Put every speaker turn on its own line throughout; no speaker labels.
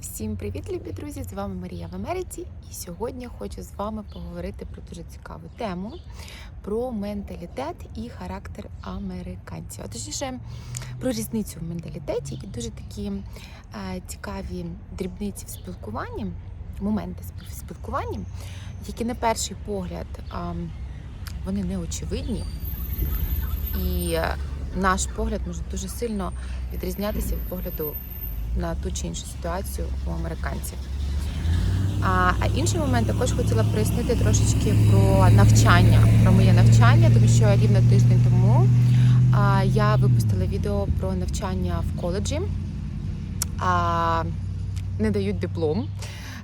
Всім привіт, любі друзі! З вами Марія в Америці. І сьогодні хочу з вами поговорити про дуже цікаву тему про менталітет і характер американців. А точніше про різницю в менталітеті і дуже такі е, цікаві дрібниці в спілкуванні, моменти в спілкуванні, які на перший погляд е, вони неочевидні. І наш погляд може дуже сильно відрізнятися від погляду на ту чи іншу ситуацію у американців. А, інший момент також хотіла прояснити трошечки про навчання, про моє навчання, тому що рівно тиждень тому я випустила відео про навчання в коледжі. А, не дають диплом.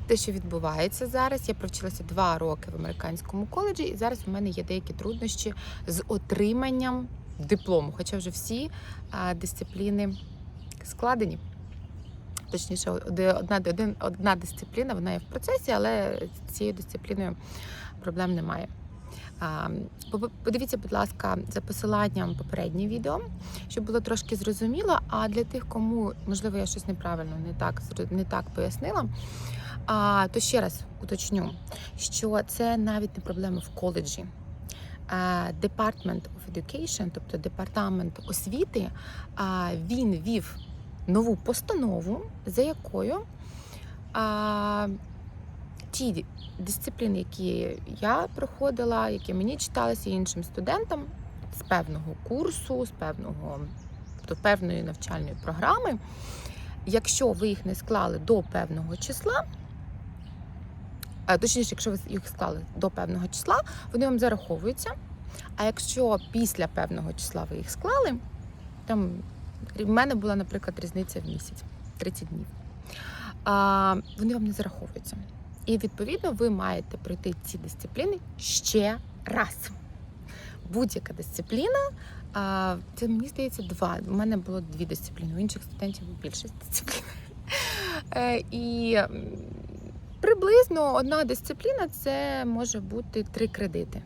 Те, що відбувається зараз, я провчилася два роки в американському коледжі, і зараз у мене є деякі труднощі з отриманням диплому, хоча вже всі дисципліни складені. Точніше, одна, один, одна дисципліна, вона є в процесі, але з цією дисципліною проблем немає. Подивіться, будь ласка, за посиланням попереднє відео, щоб було трошки зрозуміло. А для тих, кому можливо я щось неправильно не так не так пояснила. То ще раз уточню, що це навіть не проблема в коледжі. Department of Education, тобто департамент освіти, він вів нову постанову, за якою а, ті дисципліни, які я проходила, які мені читалися іншим студентам з певного курсу, з певного тобто певної навчальної програми, якщо ви їх не склали до певного числа. Точніше, якщо ви їх склали до певного числа, вони вам зараховуються. А якщо після певного числа ви їх склали, там в мене була, наприклад, різниця в місяць 30 днів. А, вони вам не зараховуються. І відповідно ви маєте пройти ці дисципліни ще раз. Будь-яка дисципліна, а, це мені здається два. У мене було дві дисципліни, у інших студентів більше дисциплін. Е, І приблизно одна дисципліна це може бути три кредити.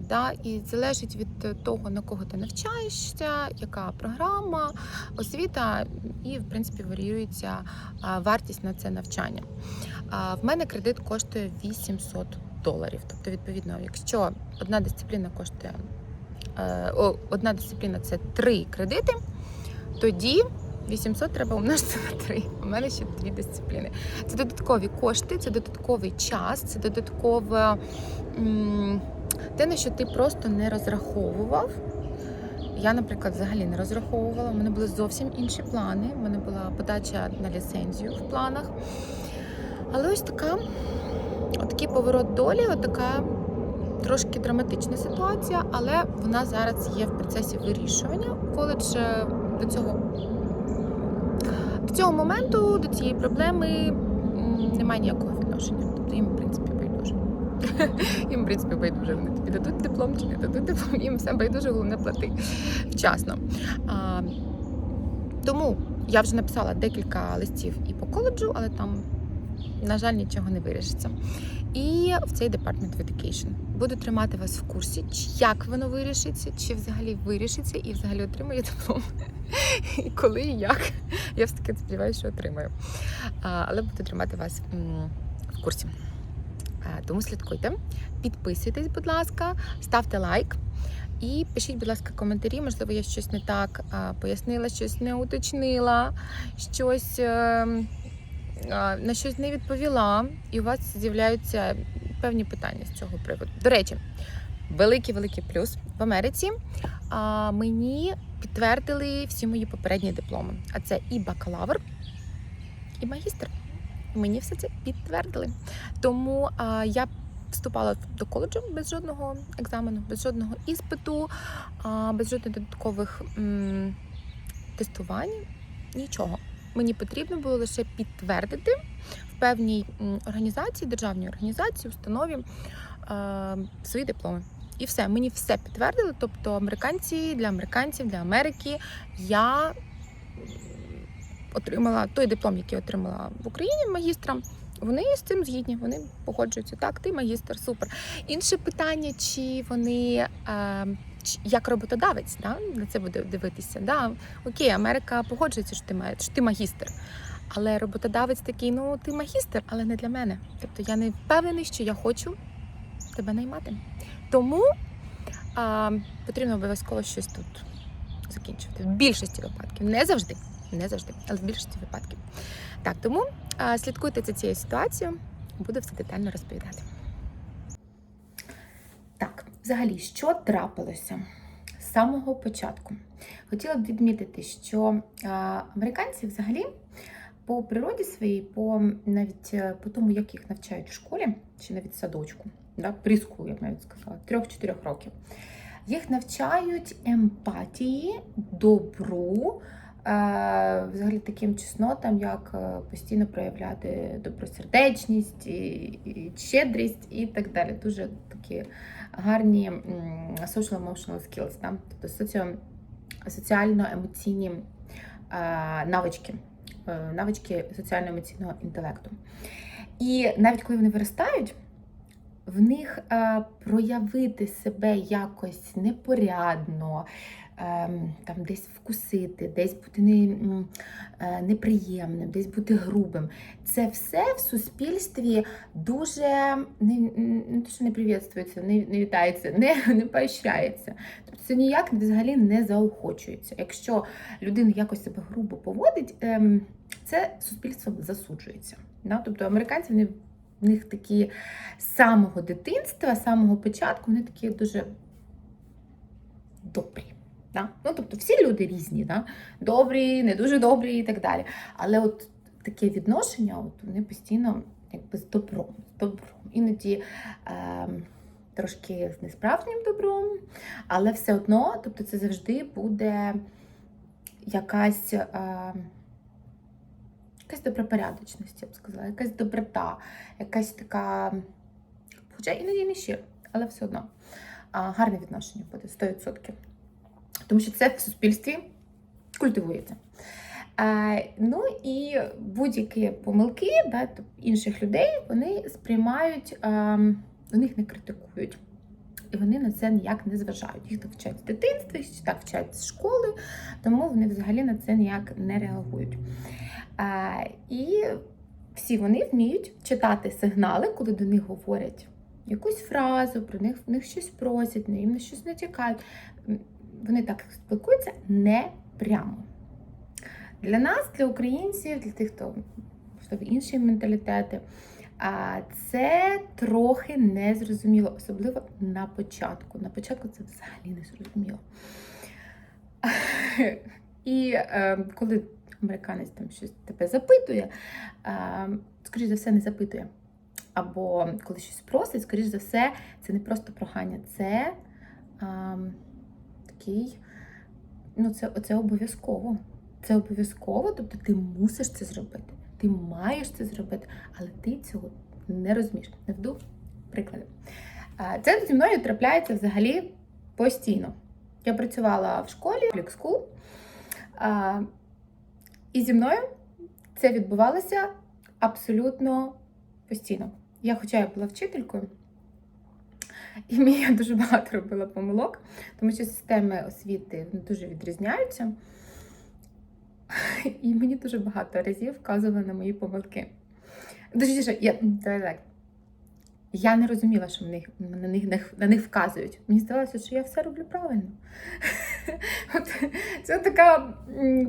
Да, і залежить від того, на кого ти навчаєшся, яка програма, освіта, і в принципі варіюється вартість на це навчання. В мене кредит коштує 800 доларів. Тобто, відповідно, якщо одна дисципліна коштує е, одна дисципліна це три кредити, тоді 800 треба умножити на 3. У мене ще дві дисципліни. Це додаткові кошти, це додатковий час, це додаткове. м, те, на що ти просто не розраховував. Я, наприклад, взагалі не розраховувала. У мене були зовсім інші плани. У мене була подача на ліцензію в планах. Але ось така, отакий поворот долі, отака трошки драматична ситуація, але вона зараз є в процесі вирішування. Коледж е, до цього до цього моменту, до цієї проблеми немає ніякого відношення. Тобто їм, в принципі. Їм, в принципі, байдуже. Вони тобі дадуть диплом чи не дадуть диплом, їм все байдуже, головне плати вчасно. А, тому я вже написала декілька листів і по коледжу, але там, на жаль, нічого не вирішиться. І в цей Department of Education. Буду тримати вас в курсі, як воно вирішиться, чи взагалі вирішиться, і взагалі отримаю диплом. І коли і як. Я все таки сподіваюся, що отримаю. Але буду тримати вас в курсі. А, Тому слідкуйте, підписуйтесь, будь ласка, ставте лайк і пишіть, будь ласка, коментарі. Можливо, я щось не так пояснила, щось не уточнила, щось е, на щось не відповіла, і у вас з'являються певні питання з цього приводу. До речі, великий великий плюс в Америці. Мені підтвердили всі мої попередні дипломи. А це і бакалавр, і магістр. Мені все це підтвердили. Тому а, я вступала до коледжу без жодного екзамену, без жодного іспиту, а, без жодних додаткових м, тестувань. Нічого. Мені потрібно було лише підтвердити в певній організації, державній організації, установі е, свої дипломи. І все, мені все підтвердили. Тобто, американці для американців, для Америки я отримала той диплом, який отримала в Україні магістра. Вони з цим згідні, вони погоджуються. Так, ти магістр, супер. Інше питання, чи вони е, як роботодавець да, на це буде дивитися. Да, окей, Америка погоджується, що ти маєш, ти магістр. Але роботодавець такий, ну ти магістр, але не для мене. Тобто я не впевнений, що я хочу тебе наймати. Тому а, потрібно обов'язково щось тут закінчувати. В більшості випадків. Не завжди. Не завжди, але в більшості випадків. Так, тому слідкуйте за цією ситуацією, буду все детально розповідати. Так, взагалі, що трапилося з самого початку? Хотіла б відмітити, що а, американці взагалі по природі своїй, по навіть е, по тому, як їх навчають в школі, чи навіть в садочку, да, приску, я б навіть сказала, 3-4 років. Їх навчають емпатії, добру, взагалі таким чеснотам, як е, постійно проявляти добросердечність, і, щедрість і так далі. Дуже такі гарні social emotional skills, да? тобто соціо, соціально-емоційні е, навички, е, навички соціально-емоційного інтелекту. І навіть коли вони виростають, в них е, проявити себе якось непорядно, е, там десь вкусити, десь бути не, е, неприємним, десь бути грубим. Це все в суспільстві дуже не, не то, що не привітствується, не, не вітається, не, не поощряється. Тобто це ніяк взагалі не заохочується. Якщо людина якось себе грубо поводить, ем, це суспільством засуджується. Тобто американці вони в них такі з самого дитинства, з самого початку, вони такі дуже добрі. Да? Ну, тобто всі люди різні, да? добрі, не дуже добрі і так далі. Але от таке відношення, от вони постійно якби з добром, з добром. Іноді е, трошки з несправжнім добром, але все одно, тобто це завжди буде якась. Е, Якась добропорядочність, я б сказала, якась доброта, якась така, хоча іноді не щиро, але все одно гарне відношення буде 100%. Тому що це в суспільстві культивується. А, ну і будь-які помилки да, інших людей вони сприймають, а, вони їх не критикують. І вони на це ніяк не зважають. Їх так вчать з дитинства, їх так вчать з школи, тому вони взагалі на це ніяк не реагують. А, і всі вони вміють читати сигнали, коли до них говорять якусь фразу, про них в них щось просять, їм на щось натякають. Вони так спілкуються не прямо. Для нас, для українців, для тих, хто можливо, інші менталітети, це трохи незрозуміло, особливо на початку. На початку це взагалі не зрозуміло. І е, коли американець там щось тебе запитує, е, скоріш за все, не запитує. Або коли щось просить, скоріш за все, це не просто прохання, це такий, ну, це, це обов'язково. Це обов'язково, тобто ти мусиш це зробити. Ти маєш це зробити, але ти цього не розумієш. Наведу приклади. Е, Це зі мною трапляється взагалі постійно. Я працювала в школі, в School, і зі мною це відбувалося абсолютно постійно. Я, хоча я була вчителькою, і мені я дуже багато робила помилок, тому що системи освіти дуже відрізняються. І мені дуже багато разів вказували на мої помилки. Точніше, я, так, я не розуміла, що на них, на, них, на них вказують. Мені здавалося, що я все роблю правильно. От, Це така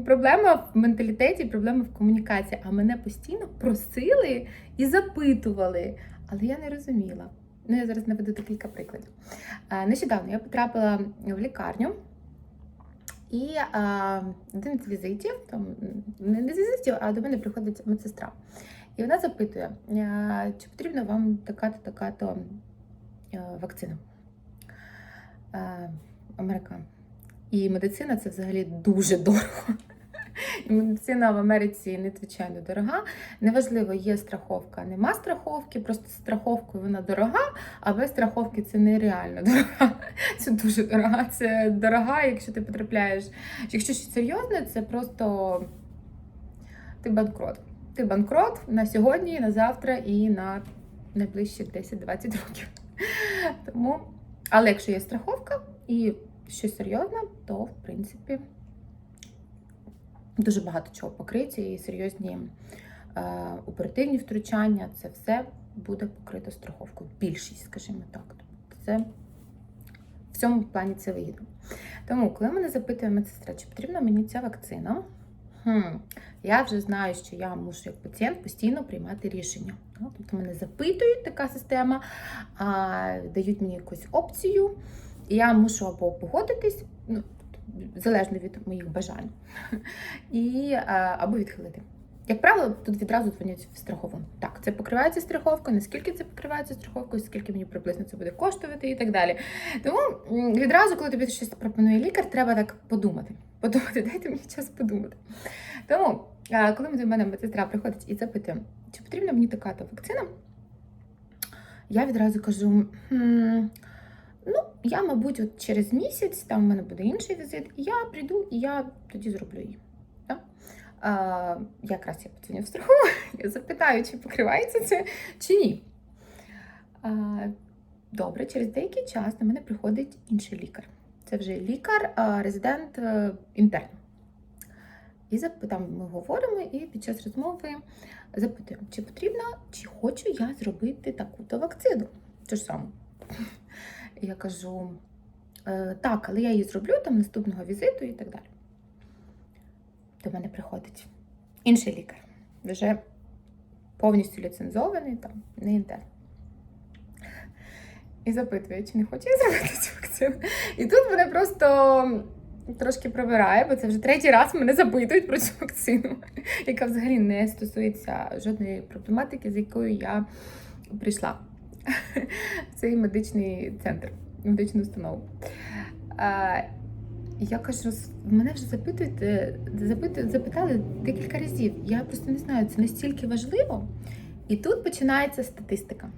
проблема в менталітеті, проблема в комунікації. А мене постійно просили і запитували, але я не розуміла. Ну, я зараз наведу декілька прикладів. Нещодавно я потрапила в лікарню. І а, один з візитів, там не з візитів, а до мене приходить медсестра. І вона запитує, чи потрібна вам така-то, така-то вакцина Американ. І медицина це взагалі дуже дорого. Медицина в Америці надзвичайно дорога. Неважливо, є страховка, нема страховки, просто страховкою вона дорога, а без страховки це нереально дорога. Це дуже дорога. Це дорога, якщо ти потрапляєш. Якщо щось серйозне, це просто ти банкрот. Ти банкрот на сьогодні, на завтра і на найближчі 10-20 років. Тому, але якщо є страховка і щось серйозне, то в принципі дуже багато чого покриті і серйозні е, оперативні втручання. Це все буде покрито страховкою. Більшість, скажімо так. Тобто це в цьому плані це вигідно. Тому, коли мене запитує медсестра, чи потрібна мені ця вакцина, хм, я вже знаю, що я мушу як пацієнт постійно приймати рішення. Ну, Тобто мене запитують така система, а, дають мені якусь опцію, і я мушу або погодитись, ну, залежно від моїх бажань, і, або відхилити. Як правило, тут відразу дзвонять в страхову. Так, це покривається страховкою, наскільки це покривається страховкою, скільки мені приблизно це буде коштувати і так далі. Тому відразу, коли тобі щось пропонує лікар, треба так подумати. Подумати, дайте мені час подумати. Тому, коли до мене медсестра приходить і запитує, чи потрібна мені така вакцина, я відразу кажу: «Хм, ну, я, мабуть, от через місяць, там в мене буде інший візит, і я прийду і я тоді зроблю її. Так? А, якраз я подзвоню в страху, я запитаю, чи покривається це, чи ні. А, добре, через деякий час до мене приходить інший лікар. Це вже лікар, резидент е, інтерн. І там ми говоримо, і під час розмови запитуємо, чи потрібно, чи хочу я зробити таку-то вакцину. Те ж саме. Я кажу, «Е, так, але я її зроблю там наступного візиту і так далі. До мене приходить інший лікар, вже повністю ліцензований, там, не інтерн. І запитує, чи не хочу я зробити цю вакцину. І тут мене просто трошки пробирає, бо це вже третій раз мене запитують про цю вакцину, яка взагалі не стосується жодної проблематики, з якою я прийшла цей медичний центр, медичну установу. А, я кажу, мене вже запитують, запитують, запитали декілька разів. Я просто не знаю, це настільки важливо. І тут починається статистика.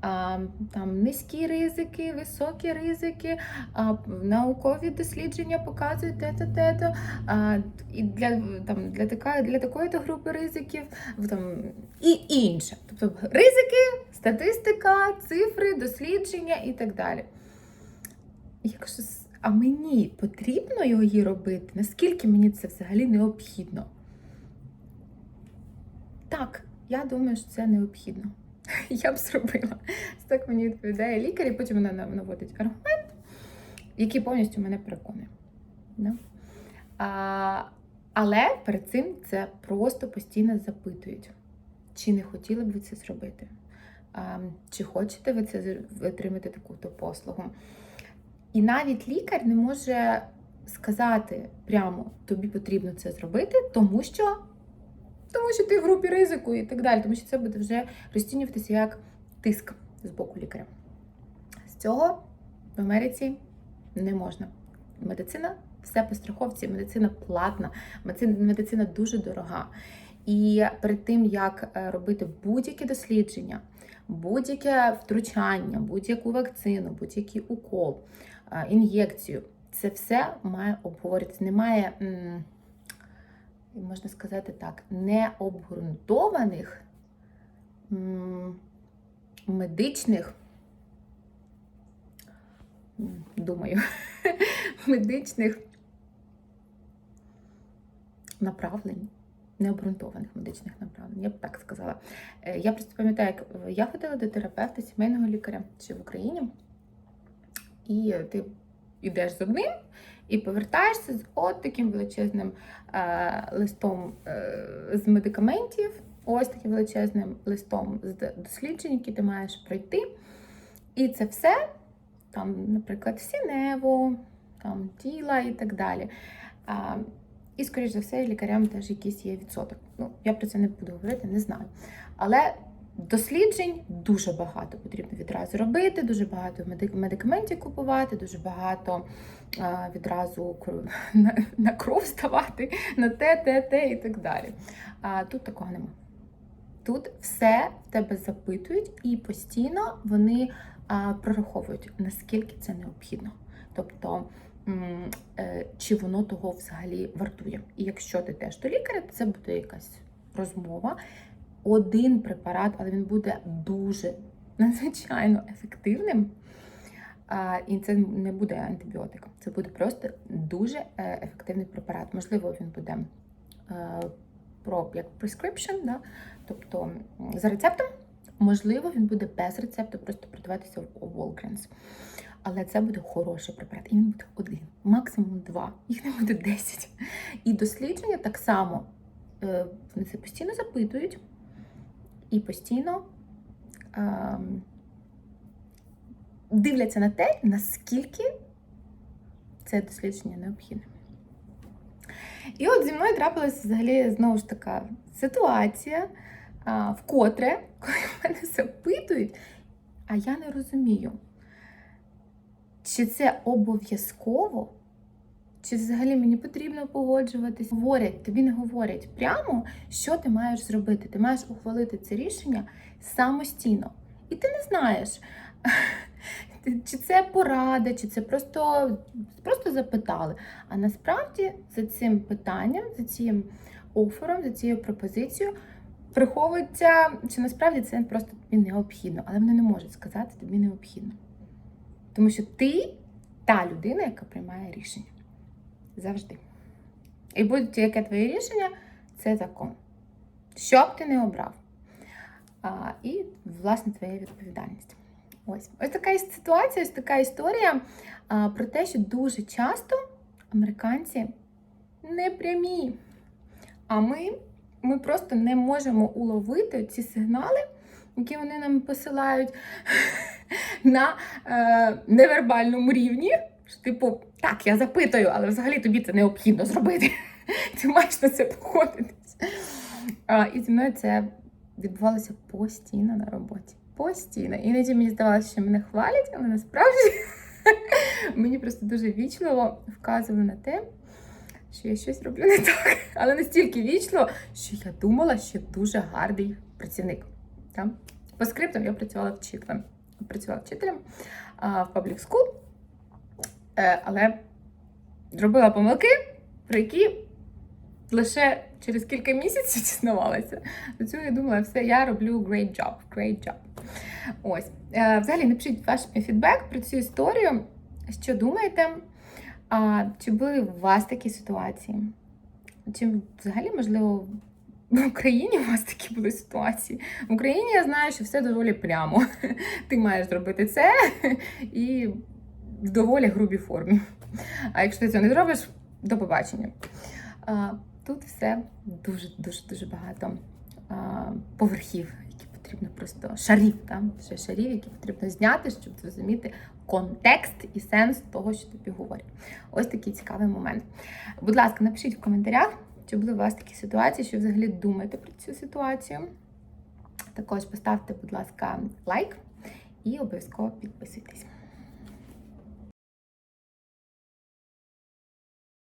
Там низькі ризики, високі ризики, наукові дослідження показують те-то, те-то. І для, там, для, така, для такої-то групи ризиків там, і інше. Тобто ризики, статистика, цифри, дослідження і так далі. І Я кажу, «С- а мені потрібно її робити? Наскільки мені це взагалі необхідно? Так, я думаю, що це необхідно. Я б зробила. Так мені відповідає лікар, і потім вона наводить аргумент, який повністю мене переконує. Да? А, але перед цим це просто постійно запитують, чи не хотіли б ви це зробити, а, чи хочете ви це отримати таку-то послугу. І навіть лікар не може сказати прямо, тобі потрібно це зробити, тому що, тому що ти в групі ризику і так далі, тому що це буде вже розцінюватися як тиск з боку лікаря. З цього в Америці не можна. Медицина все по страховці, медицина платна, медицина, дуже дорога. І перед тим, як е, робити будь-які дослідження, будь-яке втручання, будь-яку вакцину, будь-який укол, е, ін'єкцію, це все має обговоритися. Немає, можна сказати так, необґрунтованих медичних, думаю, медичних направлень. Необґрунтованих медичних направлень, я б так сказала. Е, Я просто пам'ятаю, як я ходила до терапевта, сімейного лікаря ще в Україні, і ти йдеш з одним і повертаєшся з от таким величезним е, листом е, з медикаментів, ось таким величезним листом з досліджень, які ти маєш пройти. І це все, там, наприклад, сінево, там, тіла і так далі. А, і, скоріш за все, лікарям теж якийсь є відсоток. Ну, я про це не буду говорити, не знаю. Але досліджень дуже багато потрібно відразу робити, дуже багато медикаментів купувати, дуже багато відразу на, кров ставати, на те, те, те і так далі. А тут такого нема. Тут все в тебе запитують, і постійно вони а, прораховують, наскільки це необхідно. Тобто, е, чи воно того взагалі вартує. І якщо ти теж до лікаря, то це буде якась розмова. Один препарат, але він буде дуже надзвичайно ефективним. І це не буде антибіотик. Це буде просто дуже е, ефективний препарат. Можливо, він буде е, як prescription, да? тобто за рецептом. Можливо, він буде без рецепту, просто продаватися в Walgreens. Але це буде хороший препарат. І він буде один, максимум два. Їх не буде 10. І дослідження так само е, вони це постійно запитують і постійно ем, дивляться на те, наскільки це дослідження необхідне. І от зі мною трапилася взагалі знову ж така ситуація, а, вкотре, коли мене запитують, а я не розумію, чи це обов'язково, чи взагалі мені потрібно погоджуватись. Говорять, тобі не говорять прямо, що ти маєш зробити. Ти маєш ухвалити це рішення самостійно. І ти не знаєш, чи це порада, чи це просто, просто запитали. А насправді за цим питанням, за цим офером, за цією пропозицією приховується, чи насправді це просто тобі необхідно, але вони не можуть сказати тобі необхідно. Тому що ти та людина, яка приймає рішення. Завжди. І будь-яке твоє рішення це закон. Що б ти не обрав. А, і, власне, твоя відповідальність. Ось ось така ситуація, ось така історія а, про те, що дуже часто американці не прямі. А ми, ми просто не можемо уловити ці сигнали, які вони нам посилають на е, невербальному рівні. Що, Типу, так, я запитую, але взагалі тобі це необхідно зробити. Ти маєш на це погодитись. А, і зі мною це відбувалося постійно на роботі. Постійно. Іноді мені здавалося, що мене хвалять, але насправді мені просто дуже вічливо вказували на те, що я щось роблю не так. Але настільки вічливо, що я думала, що дуже гарний працівник. Так? По скриптам я працювала вчителем. Працювала вчителем а, в скул, Е, але зробила помилки, про які лише через кілька місяців дізнавалася. До цього я думала, все, я роблю great job, great job. Ось. Е, Взагалі, напишіть ваш фідбек про цю історію. Що думаєте? Чи були у вас такі ситуації? Чи взагалі, можливо, в Україні у вас такі були ситуації? В Україні я знаю, що все доволі прямо. Ти маєш зробити це і доволі грубій формі. А якщо ти цього не зробиш, до побачення. Тут все дуже-дуже дуже багато поверхів, які потрібно просто шарів, там ще шарів, які потрібно зняти, щоб зрозуміти контекст і сенс того, що тобі говорять. Ось такий цікавий момент. Будь ласка, напишіть в коментарях, чи були у вас такі ситуації, що взагалі думаєте про цю ситуацію. Також поставте, будь ласка, лайк і обов'язково підписуйтесь.